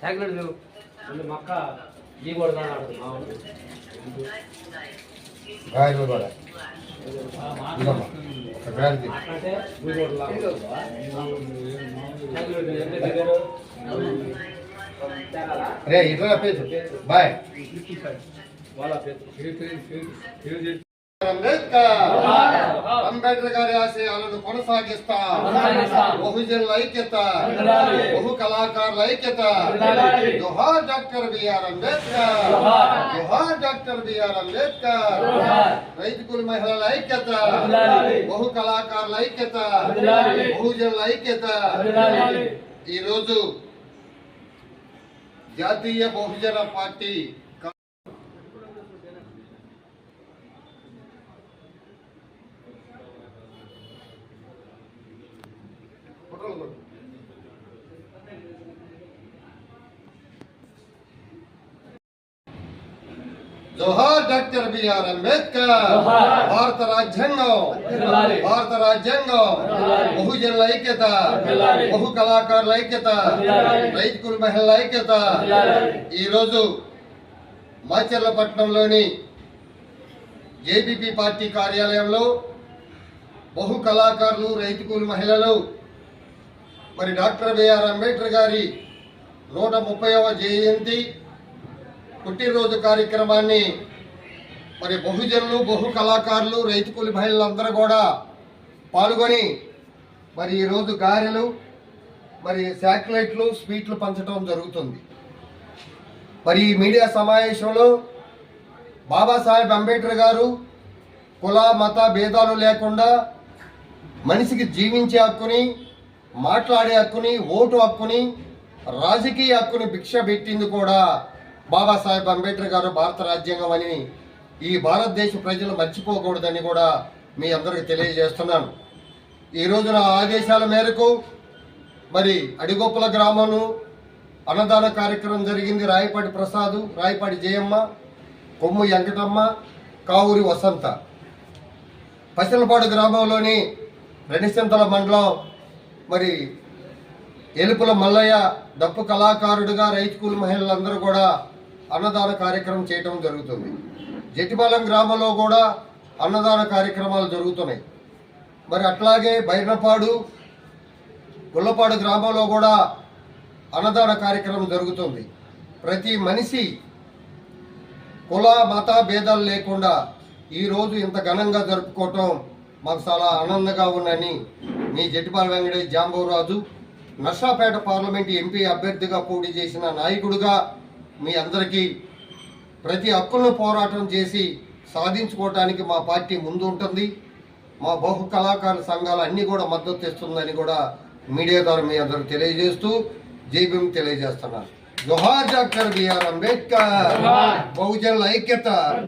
Chocolate లేవు అంటే మా అక్క ఈ కూడా గాయలు గాయలు రే ఇట్లా పేరు బాయ్ వాళ్ళ పేరు అంబేద్కర్. అంబేద్కర్ గారి ఆశయాలను కొనసాగిస్తా. బహుజనుల ఐక్యత. బహు కళాకారుల ఐక్యత. జోహార్ డాక్టర్ బిఆర్ అంబేద్కర్. జోహార్. Doctor B R Ambedkar. రైతు కుల మహిళల ఐక్యత. బహు కళాకారుల ఐక్యత. బహుజనుల ఐక్యత. ఈరోజు జాతీయ బహుజన పార్టీ జోహార్ డాక్టర్ బిఆర్ అంబేద్కర్. భారత రాజ్యాంగం. భారత రాజ్యాంగం. బహుజనుల ఐక్యత. బహు కళాకారుల ఐక్యత. రైతు కుల మహిళల ఐక్యత. ఈరోజు మాచర్లపట్నంలోని జేబీపీ పార్టీ కార్యాలయంలో బహు కళాకారులు రైతు కూలి మహిళలు మరి డాక్టర్ బిఆర్ అంబేద్కర్ గారి నూట ముప్పైవ జయంతి పుట్టినరోజు కార్యక్రమాన్ని మరి బహుజనులు బహు కళాకారులు రైతు కూలి మహిళలందరూ కూడా పాల్గొని మరి ఈరోజు గారెలు మరి శాటిలైట్లు స్వీట్లు పంచడం జరుగుతుంది. మరి ఈ మీడియా సమావేశంలో బాబాసాహెబ్ అంబేద్కర్ గారు కుల మత భేదాలు లేకుండా మనిషికి జీవించే హక్కుని మాట్లాడే హక్కుని ఓటు హక్కుని రాజకీయ హక్కుని భిక్ష పెట్టింది కూడా బాబాసాహెబ్ అంబేద్కర్ గారు భారత రాజ్యాంగం అని ఈ భారతదేశ ప్రజలు మర్చిపోకూడదని కూడా మీ అందరికి తెలియజేస్తున్నాను. ఈ రోజున ఆదేశాల మేరకు మరి అడిగొప్పల గ్రామంలో అన్నదాన కార్యక్రమం జరిగింది. రాయపాటి ప్రసాదు రాయపాటి జయమ్మ కొమ్ము వెంకటమ్మ కావూరి వసంత. పసిలపాడు గ్రామంలోని రెనిసెంతల మండలం మరి ఎలుపుల మల్లయ్య డప్పు కళాకారుడుగా రైతు కూలి మహిళలందరూ కూడా అన్నదాన కార్యక్రమం చేయటం జరుగుతుంది. జటిపాలెం గ్రామంలో కూడా అన్నదాన కార్యక్రమాలు జరుగుతున్నాయి. మరి అట్లాగే బైరపాడు గుల్లపాడు గ్రామంలో కూడా అన్నదాన కార్యక్రమం జరుగుతుంది. ప్రతి మనిషి కుల మత భేదాలు లేకుండా ఈరోజు ఇంత ఘనంగా జరుపుకోవటం మాకు చాలా ఆనందంగా ఉందని మీ జట్టిపాల వెంకటేష్ జాంబవరాజు నర్సాపేట పార్లమెంట్ ఎంపీ అభ్యర్థిగా పోటీ చేసిన నాయకుడిగా మీ అందరికీ ప్రతి హక్కులను పోరాటం చేసి సాధించుకోవటానికి మా పార్టీ ముందు ఉంటుంది మా బహు కళాకారుల సంఘాలు అన్నీ కూడా మద్దతు ఇస్తుందని కూడా మీడియా ద్వారా మీ అందరికి తెలియజేస్తూ జైభీం తెలియజేస్తున్నాను జోహార్ డాక్టర్ బిఆర్ అంబేద్కర్. బహుజనుల ఐక్యత.